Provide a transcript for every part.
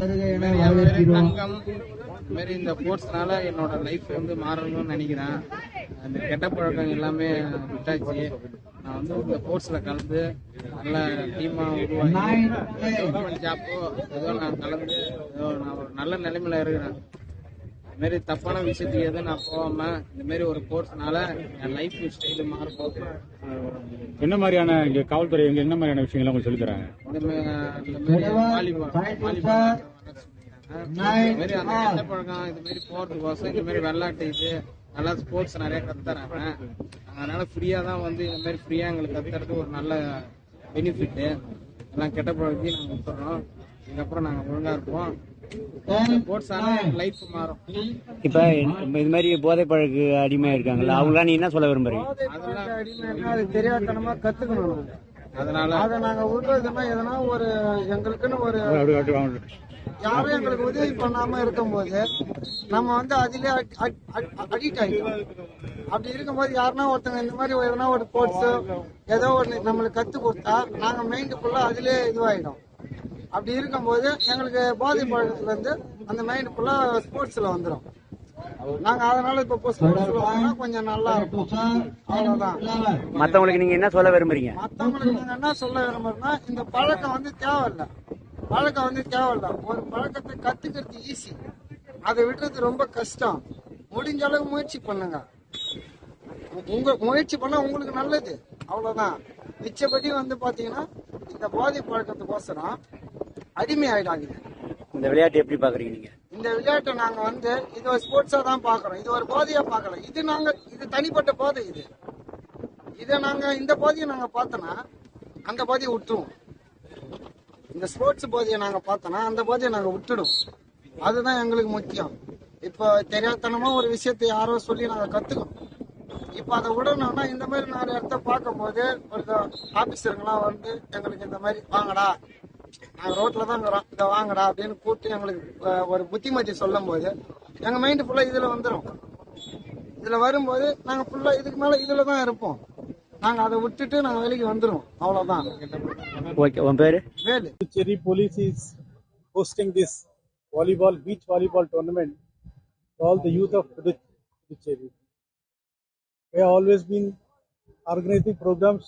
வருக என வரவேற்கிறோம் தங்கம் இந்த மாதிரி இந்த ஸ்போர்ட்ஸ்னால என்னோட லைஃப் வந்து மாறணும்னு நினைக்கிறேன். அந்த கெட்ட பழக்கம் எல்லாமே விட்டாச்சு. நான் வந்து இந்த ஸ்போர்ட்ஸ்ல கலந்து நல்ல டீமா உருவாக்கி ஜாப்போ ஏதோ நான் கலந்து ஏதோ நான் ஒரு நல்ல நிலைமையில இருக்கிறேன். மாதிரி தப்பான விஷயத்துக்கு எதுவும் நான் போகாம இந்த மாதிரி ஒரு ஸ்போர்ட்ஸ்னால என் லைஃப் ஸ்டைல் மாற போகுது என்ன மாதிரியான இங்க காவல்துறை இங்க என்ன மாதிரியான விஷயங்கள் உங்களுக்கு சொல்லி தராங்க இந்த மாதிரி அந்த கெட்ட பழக்கம் இது மாதிரி போறதுக்கோசம் இந்த மாதிரி விளையாட்டு இது நல்லா ஸ்போர்ட்ஸ் நிறைய கத்துறாங்க அதனால ஃப்ரீயா தான் வந்து இந்த மாதிரி ஃப்ரீயா எங்களுக்கு கத்துறது ஒரு நல்ல பெனிஃபிட் எல்லாம் கெட்ட பழக்கத்தையும் நாங்க விட்டுறோம். இதுக்கப்புறம் நாங்க ஒழுங்கா இருப்போம். இப்ப இது மாதிரி போதை பழக்கு அடிமையா இருக்காங்கல்ல அவங்களாம் நீ என்ன சொல்ல விரும்புறீங்க அதெல்லாம் அடிமைன்னா அது தெரியாதனமா கத்துக்கணும். அதனால அதை நாங்க விடுறதுன்னா எதனா ஒரு எங்களுக்குன்னு ஒரு. யாரும் எங்களுக்கு உதவி பண்ணாம இருக்கும்போது நம்ம வந்து அதிலே அடிக்ட் ஆயிட்டோம் அப்படி இருக்கும்போது யாருன்னா ஒருத்தங்க இந்த மாதிரி எதனா ஒரு ஸ்போர்ட்ஸ் ஏதோ ஒன்று நம்மளுக்கு கத்து கொடுத்தா நாங்க மைண்ட் ஃபுல்லா அதிலே இதுவாயிடும் அப்படி இருக்கும்போது எங்களுக்கு போதை பழக்கத்துல இருந்து அந்த மைண்ட் ஃபுல்லா ஸ்போர்ட்ஸ்ல வந்துடும் நாங்க அதனால இப்ப ஸ்போர்ட்ஸ்ல கொஞ்சம் நல்லா இருக்கும். அவ்வளவுதான். மத்தவங்களுக்கு நீங்க என்ன சொல்ல விரும்புறீங்க? மத்தவங்களுக்கு நாங்க என்ன சொல்ல விரும்புறோம்னா இந்த பழக்கம் வந்து தேவையில்ல. பழக்கம் வந்து தேவையில்ல. ஒரு பழக்கத்தை கத்துக்கிறது ஈஸி அதை விடுறது ரொம்ப கஷ்டம். முடிஞ்ச அளவு முயற்சி பண்ணுங்க. உங்க முயற்சி பண்ணா உங்களுக்கு நல்லது. அவ்வளவுதான். மிச்சபடி வந்து பாத்தீங்கன்னா இந்த போதை பழக்கத்துக்கோசரம் அடிமை ஆயிடாதீங்க இந்த விளையாட்டு எப்படி பாக்குறீங்க நீங்க? இந்த விளையாட்டை நாங்க வந்து இது ஒரு ஸ்போர்ட்ஸா தான் பாக்குறோம் இது ஒரு போதையா பார்க்கல. இது நாங்க இது தனிப்பட்ட போதை இது. இதை நாங்க இந்த போதையை நாங்க பார்த்தோன்னா அந்த போதையை விட்டுருவோம். இந்த ஸ்போர்ட்ஸ் போதையை நாங்க பார்த்தோன்னா அந்த போதையை நாங்க விட்டுடுவோம். அதுதான் எங்களுக்கு முக்கியம். இப்போ தெரியாதனமா ஒரு விஷயத்தை யாரோ சொல்லி நாங்க கத்துக்கணும். இப்போ அதை விடணும்னா இந்த மாதிரி நாலு இடத்த பார்க்கும்போது ஒரு ஆபீசருங்களாம் வந்து எங்களுக்கு இந்த மாதிரி வாங்கடா நாங்க ரோட்ல தான் இருக்கிறோம் இதை வாங்கடா அப்படின்னு கூப்பிட்டு எங்களுக்கு ஒரு புத்திமதி சொல்லும் போது எங்க மைண்ட் ஃபுல்லா இதுல வந்துடும் இதுல வரும்போது நாங்க ஃபுல்லா இதுக்கு மேல இதுல தான் இருப்போம் நாங்க அதை விட்டுட்டு நாங்க வெளிக்கு வந்துருவோம் அவ்வளவுதான் ஓகே உன் பேரு Velu is hosting this volleyball, beach volleyball tournament for all the youth of Pudu- Puducherry. We have always been organizing programs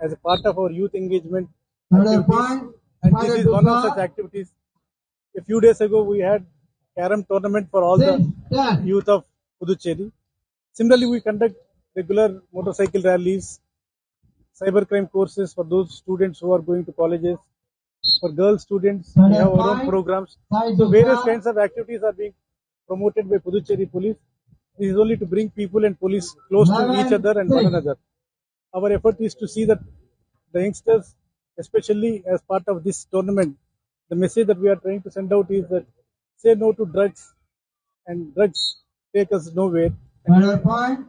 as a part of our youth engagement and this is one of such activities. A few days ago, we had carom tournament for all the youth of Puducherry. Similarly, we conduct regular motorcycle rallies, cybercrime courses for those students who are going to colleges. For girl students, we have our own programs. So various kinds of activities are being promoted by Puducherry Police. This is only to bring people and police close to each other and one another. Our effort is to see that the youngsters, especially as part of this tournament, the message that we are trying to send out is that say no to drugs and drugs take us nowhere. And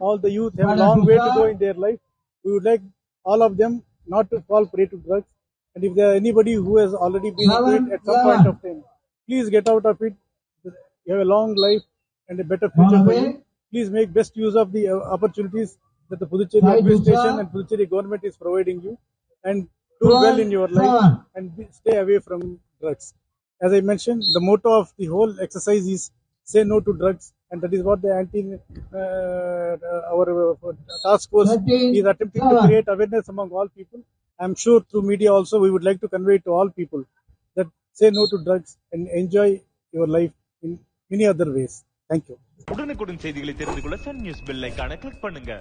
all the youth have a long way to go in their life. We would like all of them not to fall prey to drugs. And if there are anybody who has already been it at some point of time, please get out of it. You have a long life and a better future for you. Please make best use of the uh, opportunities that the Puducherry administration and Puducherry government is providing you, and do well in your life and be, stay away from drugs. As I mentioned, the motto of the whole exercise is say no to drugs, and that is what the anti uh, our uh, task force is attempting to create awareness among all people. I'm sure through media also we would like to convey to all people that say no to drugs and enjoy your life in many other ways. Thank you. உடனுக்குடன் செய்திகளை தெரிந்து கொள்ள Sun News bell ஐகானை click பண்ணுங்க